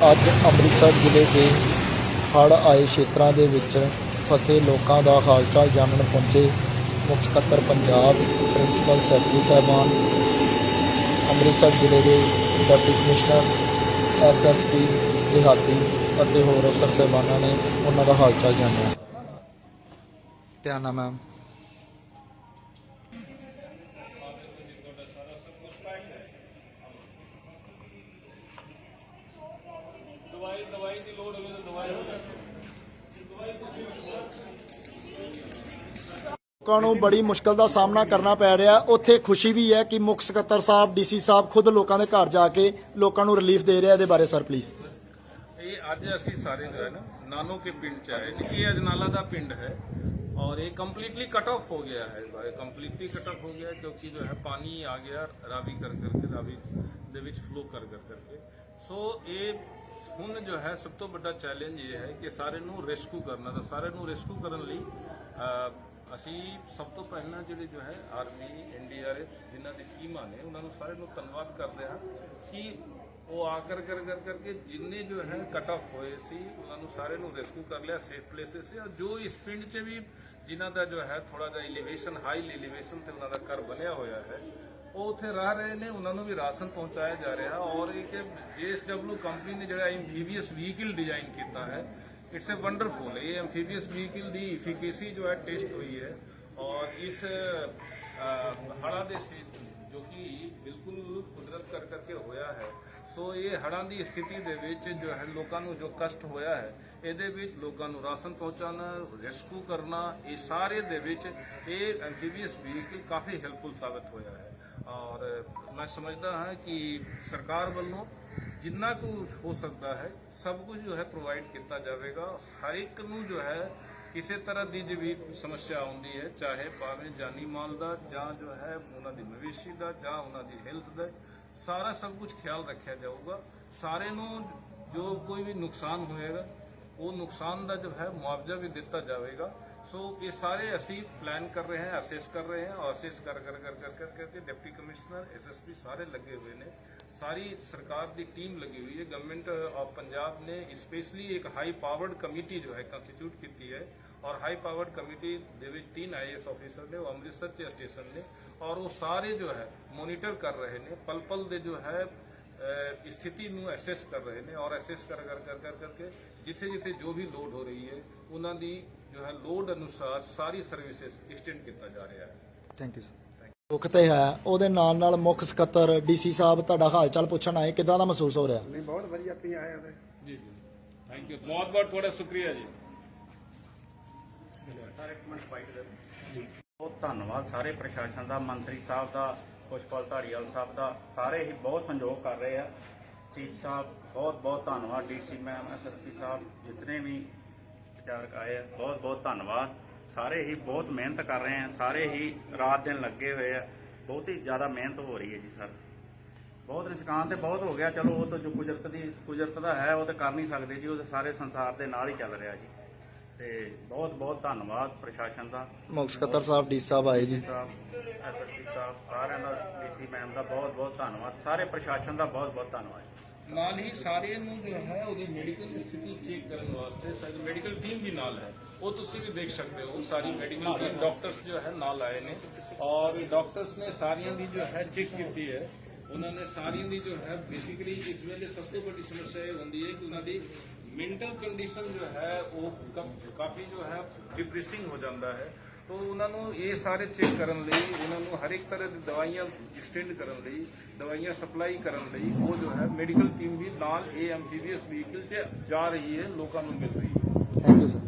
ਅੱਜ ਅੰਮ੍ਰਿਤਸਰ ਜ਼ਿਲ੍ਹੇ ਦੇ ਹੜ੍ਹ ਆਏ ਖੇਤਰਾਂ ਦੇ ਵਿੱਚ ਫਸੇ ਲੋਕਾਂ ਦਾ ਹਾਲ ਚਾਲ ਜਾਣਨ ਪਹੁੰਚੇ ਮੁੱਖ ਸਕੱਤਰ ਪੰਜਾਬ ਪ੍ਰਿੰਸੀਪਲ ਸੈਕਟਰੀ ਸਾਹਿਬਾਨ, ਅੰਮ੍ਰਿਤਸਰ ਜ਼ਿਲ੍ਹੇ ਦੇ ਡਿਪਟੀ ਕਮਿਸ਼ਨਰ ਐਸਐਸਪੀ ਦਿਹਾਤੀ ਅਤੇ ਹੋਰ ਅਫਸਰ ਸਾਹਿਬਾਨਾਂ ਨੇ ਉਹਨਾਂ ਦਾ ਹਾਲ ਚਾਲ ਜਾਣਿਆ। ਧਿਆਨ ਨਾਲ ਮੈਮ ਦਵਾਈ ਦਵਾਈ ਦੀ ਲੋੜ ਹੋਵੇ ਤਾਂ ਦਵਾਈ ਹੋ ਜਾਏ ਲੋਕਾਂ ਨੂੰ ਬੜੀ ਮੁਸ਼ਕਲ ਦਾ ਸਾਹਮਣਾ ਕਰਨਾ ਪੈ ਰਿਹਾ ਉੱਥੇ ਖੁਸ਼ੀ ਵੀ ਹੈ ਕਿ ਮੁੱਖ ਸਕੱਤਰ ਸਾਹਿਬ ਡੀਸੀ ਸਾਹਿਬ ਖੁਦ ਲੋਕਾਂ ਦੇ ਘਰ ਜਾ ਕੇ ਲੋਕਾਂ ਨੂੰ ਰਿਲੀਫ ਦੇ ਰਿਹਾ ਇਹਦੇ ਬਾਰੇ ਸਰ ਪਲੀਜ਼ ਇਹ ਅੱਜ ਅਸੀਂ ਸਾਰੇ ਜੋ ਹੈ ਨਾ ਨਾਨੋ ਕੇ ਪਿੰਡ ਚ ਆਏ ਨੇ ਇਹ ਅਜਨਾਲਾ ਦਾ ਪਿੰਡ ਹੈ और ये कम्प्लीटली कट ऑफ हो गया है भाई कम्प्लीटली कट ऑफ हो गया है क्योंकि जो है पानी आ गया रावी कर करके रावी ਦੇ ਵਿੱਚ ਫਲੋ ਕਰ ਕਰ ਕਰਕੇ ਸੋ ਇਹ ਹੁਣ ਜੋ ਹੈ, ਸਭ ਤੋਂ ਵੱਡਾ ਚੈਲੰਜ ਇਹ ਹੈ ਕਿ ਸਾਰੇ ਨੂੰ ਰੈਸਕਿਊ ਕਰਨਾ ਤਾਂ ਸਾਰੇ ਨੂੰ ਰੈਸਕਿਊ ਕਰਨ ਲਈ ਅਸੀਂ ਸਭ ਤੋਂ ਪਹਿਲਾਂ ਜਿਹੜੇ ਜੋ ਹੈ ਆਰਮੀ ਐਨਡੀਆਰਐਫ ਜਿਨ੍ਹਾਂ ਦੀ ਟੀਮਾਂ ਨੇ, ਉਹਨਾਂ ਨੂੰ ਸਾਰੇ ਨੂੰ ਧੰਨਵਾਦ ਕਰਦੇ ਹਾਂ ਕਿ ਉਹ ਆ ਕਰ ਕਰ ਕਰ ਕਰਕੇ ਜਿੰਨੇ ਜੋ ਹੈ ਕਟ ਆਫ ਹੋਏ ਸੀ, ਉਹਨਾਂ ਨੂੰ ਸਾਰੇ ਨੂੰ ਰੈਸਕਿਊ ਕਰ ਲਿਆ ਸੇਫ ਪਲੇਸਿਸ ਸੇ ਔਰ ਜੋ ਇਸ ਪਿੰਡ 'ਚ ਵੀ ਜਿਨ੍ਹਾਂ ਦਾ ਜੋ ਹੈ ਥੋੜਾ ਜਿਹਾ ਐਲੀਵੇਸ਼ਨ ਹਾਈ ਐਲੀਵੇਸ਼ਨ ਤੇ ਉਹਨਾਂ ਦਾ ਘਰ ਬਣਿਆ ਹੋਇਆ ਹੈ ਉਹ ਉੱਥੇ ਰਹਿ ਰਹੇ ਨੇ, ਉਹਨਾਂ ਨੂੰ ਵੀ ਰਾਸ਼ਨ ਪਹੁੰਚਾਇਆ ਜਾ ਰਿਹਾ। ਔਰ ਇਹ ਇੱਕ ਜੀਐਸਡਬਲਯੂ ਕੰਪਨੀ ਨੇ ਜਿਹੜਾ ਐਮਫੀਬੀਅਸ ਵਹੀਕਲ ਡਿਜ਼ਾਈਨ ਕੀਤਾ ਹੈ ਇਟਸ ਅ ਵੰਡਰਫੁਲ ਇਹ ਐਮਫੀਬੀਅਸ ਵਹੀਕਲ ਦੀ ਇਫੀਕੇਸੀ ਜੋ ਹੈ ਟੈਸਟ ਹੋਈ ਹੈ। ਔਰ ਇਸ ਹੜਾ ਦੇ ਜੋ ਕਿ ਬਿਲਕੁਲ ਕੁਦਰਤ ਕਰ ਕਰਕੇ ਹੋਇਆ ਹੈ। ਸੋ ਇਹ ਹੜ੍ਹਾਂ ਦੀ ਸਥਿਤੀ ਦੇ ਵਿੱਚ ਜੋ ਹੈ, ਲੋਕਾਂ ਨੂੰ ਜੋ ਕਸ਼ਟ ਹੋਇਆ ਹੈ, ਇਹਦੇ ਵਿੱਚ ਲੋਕਾਂ ਨੂੰ ਰਾਸ਼ਨ ਪਹੁੰਚਾਉਣਾ ਰੈਸਕਿਊ ਕਰਨਾ, ਇਹ ਸਾਰੇ ਦੇ ਵਿੱਚ ਇਹ ਐਮਫੀਬੀਅਸ ਵਹੀਕਲ ਕਾਫੀ ਹੈਲਪਫੁਲ ਸਾਬਤ ਹੋਇਆ ਹੈ। ਔਰ ਮੈਂ ਸਮਝਦਾ ਹਾਂ ਕਿ ਸਰਕਾਰ ਵੱਲੋਂ ਜਿੰਨਾ ਕੁ ਹੋ ਸਕਦਾ ਹੈ, ਸਭ ਕੁਝ ਜੋ ਹੈ ਪ੍ਰੋਵਾਈਡ ਕੀਤਾ ਜਾਵੇਗਾ। ਹਰ ਇੱਕ ਨੂੰ ਜੋ ਹੈ ਕਿਸੇ ਤਰ੍ਹਾਂ ਦੀ ਜੇ ਵੀ ਸਮੱਸਿਆ ਆਉਂਦੀ ਹੈ, ਚਾਹੇ ਭਾਵੇਂ ਜਾਨੀ ਮਾਲ ਦਾ ਜਾਂ ਜੋ ਹੈ ਉਹਨਾਂ ਦੀ ਮਵੇਸ਼ੀ ਦਾ ਜਾਂ ਉਹਨਾਂ ਦੀ ਹੈਲਥ ਦਾ, ਸਾਰਾ ਸਭ ਕੁਝ ਖਿਆਲ ਰੱਖਿਆ ਜਾਊਗਾ। ਸਾਰੇ ਨੂੰ ਜੋ ਕੋਈ ਵੀ ਨੁਕਸਾਨ ਹੋਏਗਾ, ਉਹ ਨੁਕਸਾਨ ਦਾ ਜੋ ਹੈ ਮੁਆਵਜ਼ਾ ਵੀ ਦਿੱਤਾ ਜਾਵੇਗਾ। ਸੋ ਇਹ ਸਾਰੇ ਅਸੀਂ ਪਲਾਨ ਕਰ ਰਹੇ ਹਾਂ ਅਸੈਸ ਕਰ ਰਹੇ ਹਾਂ। ਔਰ ਅਸੈਸ ਕਰ ਕਰ ਕਰ ਕਰ ਕਰ, ਕਰਕੇ ਡਿਪਟੀ ਕਮਿਸ਼ਨਰ ਐਸਐਸਪੀ ਸਾਰੇ ਲੱਗੇ ਹੋਏ ਨੇ। ਸਾਰੀ ਸਰਕਾਰ ਦੀ ਟੀਮ ਲੱਗੀ ਹੋਈ ਹੈ। ਗਵਰਨਮੈਂਟ ਆਫ ਪੰਜਾਬ ਨੇ ਸਪੈਸ਼ਲੀ ਇੱਕ ਹਾਈ ਪਾਵਰਡ ਕਮੇਟੀ ਜੋ ਹੈ ਕੰਸਟੀਟਿਊਟ ਕੀਤੀ ਹੈ ਔਰ ਹਾਈ ਪਾਵਰਡ ਕਮੇਟੀ ਦੇ ਵਿੱਚ ਤਿੰਨ ਆਈਐਸ ਆਫੀਸਰ ਨੇ, ਉਹ ਅੰਮ੍ਰਿਤਸਰ ਚ ਸਟੇਸ਼ਨ ਨੇ ਔਰ ਉਹ ਸਾਰੇ ਜੋ ਹੈ ਮੋਨੀਟਰ ਕਰ ਰਹੇ ਨੇ। ਪਲ ਪਲ ਦੇ ਜੋ ਹੈ ਸਥਿਤੀ ਨੂੰ ਐਸੈਸ ਕਰ ਰਹੇ ਨੇ ਔਰ ਅਸੈਸ ਕਰ ਕਰ ਕਰ ਕਰ ਕਰਕੇ ਜਿੱਥੇ ਜਿੱਥੇ ਜੋ ਵੀ ਲੋਡ ਹੋ ਰਹੀ ਹੈ, ਉਹਨਾਂ ਦੀ ਜੋ ਹੈ ਲੋਡ ਅਨੁਸਾਰ ਸਾਰੀ ਸਰਵਿਸਿਜ਼ ਐਕਸਟੈਂਡ ਕੀਤਾ ਜਾ ਰਿਹਾ ਹੈ। ਥੈਂਕ ਯੂ ਸਰ ਦੁੱਖ ਤੇ ਹੈ। ਉਹਦੇ ਨਾਲ ਨਾਲ ਮੁੱਖ ਸਕੱਤਰ ਡੀਸੀ ਸਾਹਿਬ ਤੁਹਾਡਾ ਹਾਲ ਚਾਲ ਪੁੱਛਣ ਆਏ ਕਿਦਾਂ ਦਾ ਮਹਿਸੂਸ ਹੋ ਰਿਹਾ? ਨਹੀਂ ਬਹੁਤ ਵਧੀਆ ਤੁਸੀਂ ਆਏ ਹੋ ਜੀ ਜੀ। ਥੈਂਕ ਯੂ ਬਹੁਤ ਬਹੁਤ ਤੁਹਾਡਾ ਸ਼ੁਕਰੀਆ ਜੀ। ਬਹੁਤ ਧੰਨਵਾਦ ਸਾਰੇ ਪ੍ਰਸ਼ਾਸਨ ਦਾ ਮੰਤਰੀ ਸਾਹਿਬ ਦਾ ਪੁਸ਼ਪਾਲ ਧਾਰੀਵਾਲ ਸਾਹਿਬ ਦਾ। ਸਾਰੇ ਹੀ ਬਹੁਤ ਸੰਯੋਗ ਕਰ ਰਹੇ ਆ। ਚੀਫ ਸਾਹਿਬ ਬਹੁਤ ਬਹੁਤ ਧੰਨਵਾਦ। ਡੀਸੀ ਮੈਮ ਐਸਐਸਪੀ ਸਾਹਿਬ ਜਿਤਨੇ ਵੀ ਵਿਚਾਰਕ ਆਏ ਆ ਬਹੁਤ ਬਹੁਤ ਧੰਨਵਾਦ। ਸਾਰੇ ਹੀ ਬਹੁਤ ਮਿਹਨਤ ਕਰ ਰਹੇ ਆ ਸਾਰੇ ਹੀ ਰਾਤ ਦਿਨ ਲੱਗੇ ਹੋਏ ਆ। ਬਹੁਤ ਹੀ ਜ਼ਿਆਦਾ ਮਿਹਨਤ ਹੋ ਰਹੀ ਹੈ ਜੀ ਸਰ। ਬਹੁਤ ਨਿਸ਼ਕਾਨ ਤੇ ਬਹੁਤ ਹੋ ਗਿਆ। ਚਲੋ ਉਹ ਤਾਂ ਜੋ ਕੁਦਰਤ ਦੀ ਕੁਦਰਤ ਦਾ ਹੈ ਉਹ ਤਾਂ ਕਰ ਨਹੀਂ ਸਕਦੇ ਜੀ ਉਹ ਤਾਂ ਸਾਰੇ ਸੰਸਾਰ ਦੇ ਨਾਲ ਹੀ ਚੱਲ ਰਿਹਾ ਜੀ। ਤੇ ਬਹੁਤ ਬਹੁਤ ਧੰਨਵਾਦ ਪ੍ਰਸ਼ਾਸਨ ਦਾ। ਮੁੱਖ ਸਕੱਤਰ ਸਾਹਿਬ ਡੀਸੀ ਸਾਹਿਬ ਆਏ ਜੀ। ਸਾਹਿਬ ਐਸਐਸਪੀ ਸਾਹਿਬ ਸਾਰਿਆਂ ਦਾ ਡੀਸੀ ਮੈਮ ਦਾ ਬਹੁਤ ਬਹੁਤ ਧੰਨਵਾਦ। ਸਾਰੇ ਪ੍ਰਸ਼ਾਸਨ ਦਾ ਬਹੁਤ ਬਹੁਤ ਧੰਨਵਾਦ ਨਾਲ ਹੀ ਸਾਰੇ ਨੂੰ ਜੋ ਹੈ ਉਹਦੀ ਮੈਡੀਕਲ ਸਥਿਤੀ ਚੈੱਕ ਕਰਨ ਵਾਸਤੇ ਸਾਡੀ ਮੈਡੀਕਲ ਟੀਮ ਵੀ ਨਾਲ ਹੈ। ਉਹ ਤੁਸੀਂ ਵੀ ਦੇਖ ਸਕਦੇ ਹੋ ਸਾਰੀ ਮੈਡੀਕਲ ਟੀਮ ਡਾਕਟਰਸ ਜੋ ਹੈ ਨਾਲ ਆਏ ਨੇ। ਔਰ ਡਾਕਟਰਸ ਨੇ ਸਾਰੀਆਂ ਦੀ ਜੋ ਹੈ ਚੈੱਕ ਕੀਤੀ ਹੈ। ਉਹਨਾਂ ਨੇ ਸਾਰੀਆਂ ਦੀ ਜੋ ਹੈ ਬੇਸਿਕਲੀ ਇਸ ਵੇਲੇ ਸਭ ਤੋਂ ਵੱਡੀ ਸਮੱਸਿਆ ਇਹ ਹੁੰਦੀ ਹੈ ਕਿ ਉਹਨਾਂ ਦੀ ਮੈਂਟਲ ਕੰਡੀਸ਼ਨ ਜੋ ਹੈ ਉਹ ਕਾਫੀ ਜੋ ਹੈ ਡਿਪਰੈਸਿੰਗ ਹੋ ਜਾਂਦਾ ਹੈ। ਤੋ ਉਹਨਾਂ ਨੂੰ ਇਹ ਸਾਰੇ ਚੈੱਕ ਕਰਨ ਲਈ, ਉਹਨਾਂ ਨੂੰ ਹਰ ਇੱਕ ਤਰ੍ਹਾਂ ਦੀ ਦਵਾਈਆਂ ਐਕਸਟੈਂਡ ਕਰਨ ਲਈ, ਦਵਾਈਆਂ ਸਪਲਾਈ ਕਰਨ ਲਈ ਉਹ ਜੋ ਹੈ ਮੈਡੀਕਲ ਟੀਮ ਵੀ ਨਾਲ ਇਹ ਐਮਪੀਵੀਐਸ ਵਹੀਕਲ 'ਚ ਜਾ ਰਹੀ ਹੈ, ਲੋਕਾਂ ਨੂੰ ਮਿਲ ਰਹੀ ਹੈ। Thank you sir